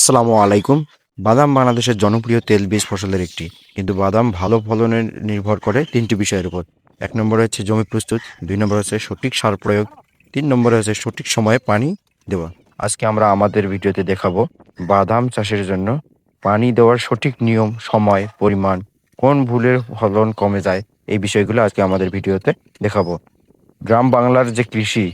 আসসালামু আলাইকুম। বাদাম বাংলাদেশের জনপ্রিয় তেল বীজ ফসলের একটি। কিন্তু বাদাম ভালো ফলনের নির্ভর করে তিনটি বিষয়ের উপর। এক নম্বরে হচ্ছে জমি প্রস্তুত, দুই নম্বর হচ্ছে সঠিক সার প্রয়োগ, তিন নম্বরে হচ্ছে সঠিক সময়ে পানি দেওয়া। আজকে আমরা আমাদের ভিডিওতে দেখাবো বাদাম চাষের জন্য পানি দেওয়ার সঠিক নিয়ম, সময়, পরিমাণ, কোন ভুলের ফলন কমে যায়, এই বিষয়গুলো আজকে আমাদের ভিডিওতে দেখাবো। গ্রাম বাংলার যে কৃষি,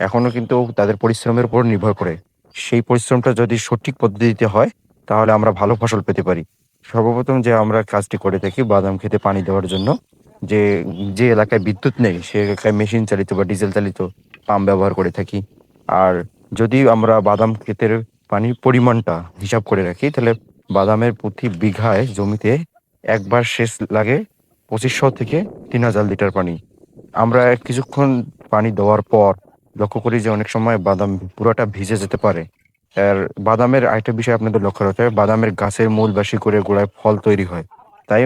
এখনও কিন্তু তাদের পরিশ্রমের উপর নির্ভর করে। সেই পরিশ্রমটা যদি সঠিক পদ্ধতিতে হয়, তাহলে আমরা ভালো ফসল পেতে পারি। সর্বপ্রথম যে আমরা কাজটি করে থাকি বাদাম খেতে পানি দেওয়ার জন্য, যে যে এলাকায় বিদ্যুৎ নেই, সে এলাকায় মেশিন চালিত বা ডিজেল চালিত পাম্প ব্যবহার করে থাকি। আর যদি আমরা বাদাম ক্ষেতের পানির পরিমাণটা হিসাব করে রাখি, তাহলে বাদামের প্রতি বিঘায় জমিতে একবার সেচ লাগে পঁচিশশো থেকে তিন হাজার লিটার পানি। আমরা কিছুক্ষণ পানি দেওয়ার পর লক্ষ্য করি যে অনেক সময় বাদাম পুরোটা ভিজে যেতে পারে। আর বাদামের আরেকটা বিষয় আপনাদের লক্ষ্য রাখতে হবে, বাদামের গাছের মূল বা শিকড়ে গোড়ায় ফল তৈরি হয়। তাই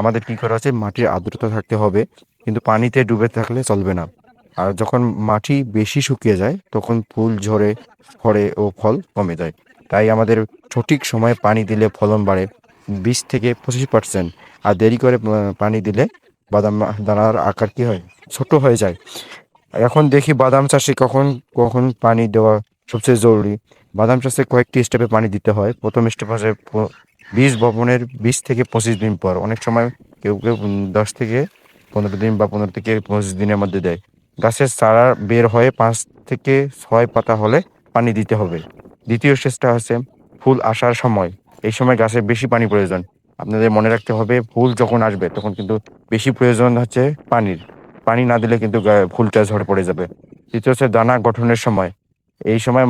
আমাদের কি করা আছে মাটির আর্দ্রতা থাকতে হবে, কিন্তু পানিতে ডুবে থাকলে চলবে না। আর যখন মাটি বেশি শুকিয়ে যায়, তখন ফুল ঝরে ফড়ে ও ফল কমে যায়। তাই আমাদের সঠিক সময়ে পানি দিলে ফলন বাড়ে, বিশ থেকে পঁচিশ পার্সেন্ট। আর দেরি করে পানি দিলে বাদাম, দানার আকার কি হয়? ছোট হয়ে যায়। এখন দেখি বাদাম চাষে কখন কখন পানি দেওয়া সবচেয়ে জরুরি। বাদাম চাষে কয়েকটি স্টেপে পানি দিতে হয়। প্রথম স্টেপ প- বীজ বপনের বিশ থেকে পঁচিশ দিন পর। অনেক সময় কেউ কেউ দশ থেকে পনেরো দিন বা পনেরো থেকে পঁচিশ দিনের মধ্যে দেয়। গাছের চারা বের হয়ে পাঁচ থেকে ছয় পাতা হলে পানি দিতে হবে। দ্বিতীয় স্টেজটা হচ্ছে ফুল আসার সময়। এই সময় গাছে বেশি পানি প্রয়োজন। আপনাদের মনে রাখতে হবে, ফুল যখন আসবে তখন কিন্তু বেশি প্রয়োজন হচ্ছে পানির। পানি না দিলে কিন্তু ফুলটা ঝরে পড়ে যাবে। তৃতীয় হচ্ছে দানা গঠনের সময়। এই সময়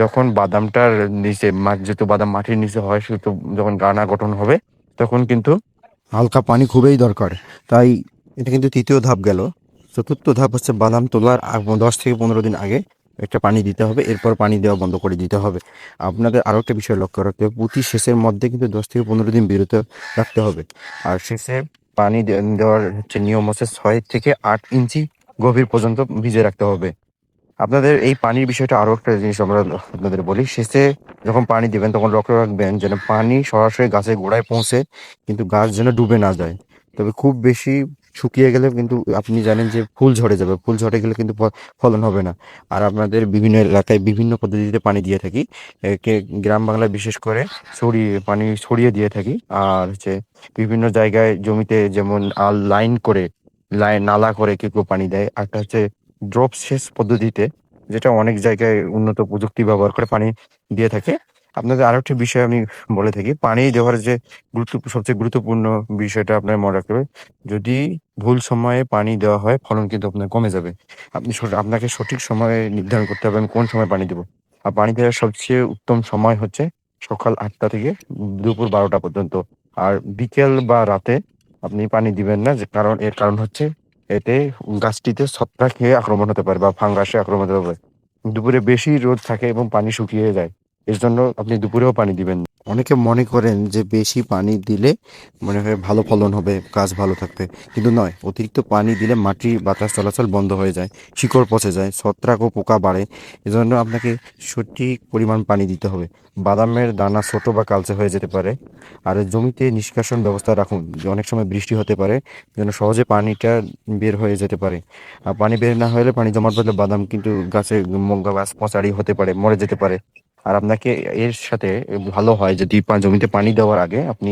যখন বাদামটার নিচে যেহেতু বাদাম মাটির নিচে হয়, সেহেতু যখন দানা গঠন হবে, তখন কিন্তু হালকা পানি খুবই দরকার। তাই এটা কিন্তু তৃতীয় ধাপ গেল। চতুর্থ ধাপ হচ্ছে বাদাম তোলার দশ থেকে পনেরো দিন আগে একটা পানি দিতে হবে, এরপর পানি দেওয়া বন্ধ করে দিতে হবে। আপনাদের আরও একটা বিষয় লক্ষ্য রাখতে হবে প্রতি শেষের মধ্যে কিন্তু দশ থেকে পনেরো দিন বিরত রাখতে হবে। আর সেচে পানি দেওয়ার হচ্ছে নিয়ম হচ্ছে ছয় থেকে আট ইঞ্চি গভীর পর্যন্ত ভিজে রাখতে হবে। আপনাদের এই পানির বিষয়টা আরও একটা জিনিস আমরা আপনাদের বলি শেষে যখন পানি দেবেন তখন লক্ষ্য রাখবেন যেন পানি সরাসরি গাছের গোড়ায় পৌঁছে কিন্তু গাছ যেন ডুবে না যায়। তবে খুব বেশি শুকিয়ে গেলে কিন্তু আপনি জানেন যে ফুল ঝরে যাবে। ফুল ঝরে গেলে কিন্তু ফলন হবে না। আর আপনাদের বিভিন্ন এলাকায় বিভিন্ন পদ্ধতিতে পানি দিয়ে থাকি। গ্রাম বাংলায় বিশেষ করে ছড়িয়ে, পানি ছড়িয়ে দিয়ে থাকি। আর হচ্ছে বিভিন্ন জায়গায় জমিতে যেমন আল লাইন করে লাইন নালা করে কেউ কেউ পানি দেয়। একটা হচ্ছে ড্রপ সেচ পদ্ধতিতে, যেটা অনেক জায়গায় উন্নত প্রযুক্তি ব্যবহার করে পানি দিয়ে থাকে। আপনাদের আরও একটি বিষয় আমি বলে থাকি, পানি দেওয়ার যে গুরুত্ব, সবচেয়ে গুরুত্বপূর্ণ বিষয়টা আপনার মনে রাখতে হবে। যদি ভুল সময়ে পানি দেওয়া হয়, ফলন কিন্তু আপনার কমে যাবে। আপনি আপনাকে সঠিক সময়ে নির্ধারণ করতে হবে আমি কোন সময় পানি দেবো। আর পানি দেওয়ার সবচেয়ে উত্তম সময় হচ্ছে সকাল আটটা থেকে দুপুর বারোটা পর্যন্ত। আর বিকেল বা রাতে আপনি পানি দিবেন না, যে কারণ, এর কারণ হচ্ছে এতে গাছটিতে ছত্রাক খেয়ে আক্রমণ হতে পারে বা ফাঙ্গাসে আক্রমণ হতে পারে। দুপুরে বেশি রোদ থাকে এবং পানি শুকিয়ে যায়। এর জন্য আপনি দুপুরেও পানি দিবেন অনেকে মনে করেন যে বেশি পানি দিলে মনে হয় ভালো ফলন হবে, গাছ ভালো থাকবে। কিন্তু নয়, অতিরিক্ত পানি দিলে মাটি, বাতাস চলাচল বন্ধ হয়ে যায়, শিকড় পচে যায়, ছত্রাক ও পোকা বাড়ে। এজন্য আপনাকে সঠিক পরিমাণ পানি দিতে হবে। বাদামের দানা ছোট বা কালচে হয়ে যেতে পারে। আর জমিতে নিষ্কাশন ব্যবস্থা রাখুন, যে অনেক সময় বৃষ্টি হতে পারে, যেন সহজে পানিটা বের হয়ে যেতে পারে। আর পানি বের না হলে পানি জমাট বাঁধলে বাদাম কিন্তু গাছে ম- গাছ পচারি হতে পারে, মরে যেতে পারে। আর আপনাকে এর সাথে ভালো হয় যদি জমিতে পানি দেওয়ার আগে আপনি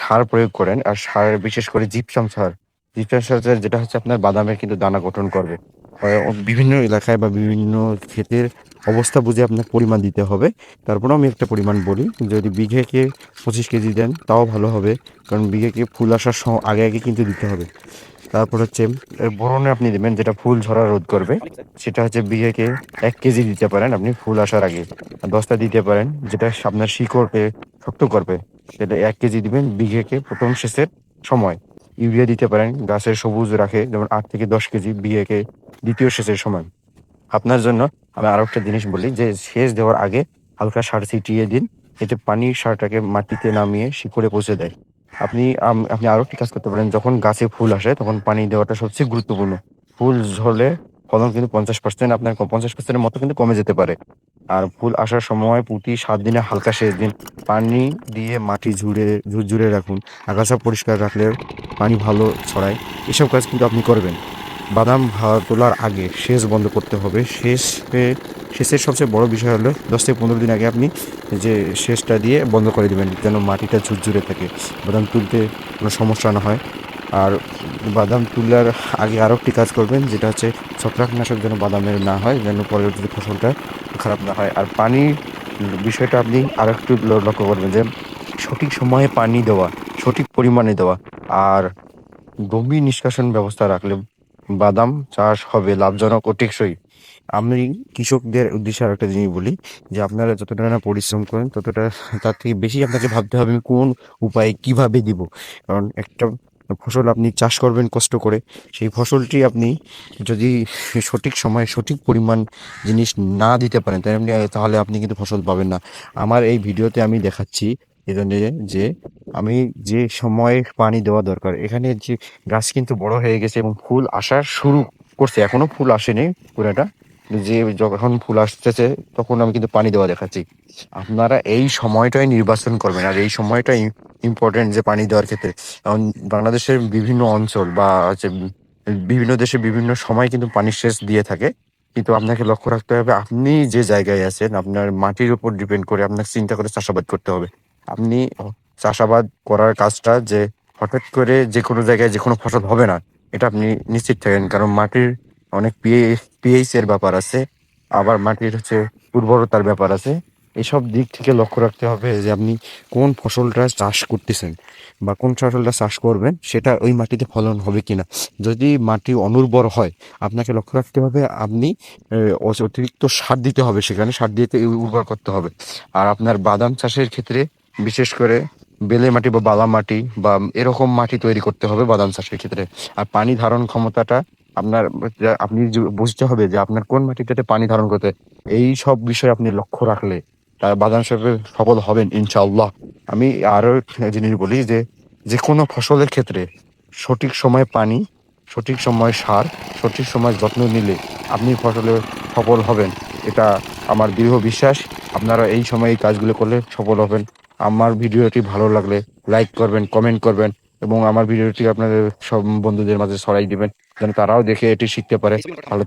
সার প্রয়োগ করেন, আর সার বিশেষ করে জিপসাম সার। জিপসাম সার যেটা হচ্ছে আপনার বাদামের কিন্তু দানা গঠন করবে। বিভিন্ন এলাকায় বা বিভিন্ন ক্ষেতের অবস্থা বুঝে আপনার পরিমাণ দিতে হবে। তারপরেও আমি একটা পরিমাণ বলি, যদি বিঘেকে পঁচিশ কেজি দেন, তাও ভালো হবে। কারণ বিঘেকে ফুল আসার আগে আগে কিন্তু দিতে হবে। তারপর হচ্ছে বোরনে আপনি দেবেন যেটা ফুল ঝরা রোধ করবে, সেটা হচ্ছে বিঘেকে এক কেজি দিতে পারেন আপনি ফুল আসার আগে। দশটা দিতে পারেন যেটা আপনার শিকড়কে শক্ত করবে, সেটা এক কেজি দিবেন বিঘেকে প্রথম সেচের সময়। ইউরিয়া দিতে পারেন, গাছের সবুজ রাখে, যেমন আট থেকে দশ কেজি বিঘেকে দ্বিতীয় সেচের সময়। আপনার জন্য আমি আরও একটা জিনিস বলি, যে সেচ দেওয়ার আগে হালকা সার ছিটিয়ে দিন, এতে পানি সারটাকে মাটিতে নামিয়ে শিকড়ে পৌঁছে দেয় আপনি আপনি আরও একটি কাজ করতে পারেন। যখন গাছে ফুল আসে, তখন পানি দেওয়াটা সবচেয়ে গুরুত্বপূর্ণ। ফুল ঝরলে ফলন কিন্তু পঞ্চাশ পার্সেন্ট আপনার পঞ্চাশ পার্সেন্টের মতো কিন্তু কমে যেতে পারে। আর ফুল আসার সময় প্রতি সাত দিনে হালকা সেচ দিন পানি দিয়ে মাটি ঝুড়ে ঝুরঝুরে রাখুন। আগাছা পরিষ্কার রাখলে পানি ভালো ছড়ায়। এসব কাজ কিন্তু আপনি করবেন। বাদাম তোলার আগে সেচ বন্ধ করতে হবে। সেচ সেচের সবচেয়ে বড় বিষয় হলো দশ থেকে পনেরো দিন আগে আপনি যে সেচটা দিয়ে বন্ধ করে দেবেন, যেন মাটিটা ঝুরঝুরে থাকে। বাদাম তুলতে কোনো সমস্যা না হয়। আর বাদাম তুলার আগে আরও একটি কাজ করবেন, যেটা হচ্ছে ছত্রাকনাশক যেন বাদামের না হয়, যেন পরবর্তী ফসলটা খারাপ না হয়। আর পানির বিষয়টা আপনি আরও একটু লক্ষ্য করবেন যে সঠিক সময়ে পানি দেওয়া, সঠিক পরিমাণে দেওয়া আর গভীর নিষ্কাশন ব্যবস্থা রাখলে বাদাম চাষ হবে লাভজনক ও টেকসই। আমি কৃষকদের উদ্দেশ্যে আর একটা জিনিস বলি, যে আপনারা যতটা না পরিশ্রম করেন, ততটা তার থেকে বেশি আপনাকে ভাবতে হবে আমি কোন উপায়ে কীভাবে দিব। কারণ একটা ফসল আপনি চাষ করবেন কষ্ট করে, সেই ফসলটি আপনি যদি সঠিক সময়ে সঠিক পরিমাণ জিনিস না দিতে পারেন, তাহলে আপনি তাহলে আপনি কিন্তু ফসল পাবেন না। আমার এই ভিডিওতে আমি দেখাচ্ছি এজন্য যে আমি যে সময়ে পানি দেওয়া দরকার, এখানে যে গাছ কিন্তু বড় হয়ে গেছে এবং ফুল আসা শুরু করছে, এখনও ফুল আসেনি পুরাটা। যে যখন ফুল আসতেছে, তখন আমি কিন্তু পানি দেওয়া দেখাচ্ছি। আপনারা এই সময়টাই নির্বাচন করবেন, আর এই সময়টাই ইম্পর্টেন্ট যে পানি দেওয়ার ক্ষেত্রে। কারণ বাংলাদেশের বিভিন্ন অঞ্চল বা হচ্ছে বিভিন্ন দেশে বিভিন্ন সময় কিন্তু পানি সেচ দিয়ে থাকে। কিন্তু আপনাকে লক্ষ্য রাখতে হবে, আপনি যে জায়গায় আছেন, আপনার মাটির উপর ডিপেন্ড করে আপনাকে চিন্তা করে চাষাবাদ করতে হবে। আপনি চাষাবাদ করার কাজটা যে হঠাৎ করে যে কোনো জায়গায় যে কোনো ফসল হবে না এটা আপনি নিশ্চিত থাকেন, কারণ মাটির অনেক পিএইচ এর ব্যাপার আছে, আবার মাটির হচ্ছে উর্বরতার ব্যাপার আছে। এসব দিক থেকে লক্ষ্য রাখতে হবে যে আপনি কোন ফসলটা চাষ করতেছেন বা কোন ফসলটা চাষ করবেন, সেটা ওই মাটিতে ফলন হবে কিনা। যদি মাটি অনুর্বর হয়, আপনাকে লক্ষ্য রাখতে হবে আপনি অতিরিক্ত সার দিতে হবে সেখানে, সার দিয়ে উর্বর করতে হবে। আর আপনার বাদাম চাষের ক্ষেত্রে, বিশেষ করে বেলে মাটি বা বালা মাটি বা এরকম মাটি তৈরি করতে হবে বাদাম চাষের ক্ষেত্রে। আর পানি ধারণ ক্ষমতাটা আপনার আপনি বুঝতে হবে যে আপনার কোন মাটিটাতে পানি ধারণ করতে এই সব বিষয়ে আপনি লক্ষ্য রাখলে তার বাদাম চাষে সফল হবেন ইনশাআল্লাহ। আমি আরও একটা জিনিস বলি যে যে কোনো ফসলের ক্ষেত্রে সঠিক সময়ে পানি, সঠিক সময় সার, সঠিক সময় যত্ন নিলে আপনি ফসলে সফল হবেন। এটা আমার দৃঢ় বিশ্বাস। আপনারা এই সময় এই কাজগুলো করলে সফল হবেন। আমার ভিডিওটি ভালো লাগলে লাইক করবেন কমেন্ট করবেন এবং আমার ভিডিওটি আপনাদের সব বন্ধুদের মাঝে ছড়াই দিবেন, যেন তারাও দেখে এটি শিখতে পারে। ভালো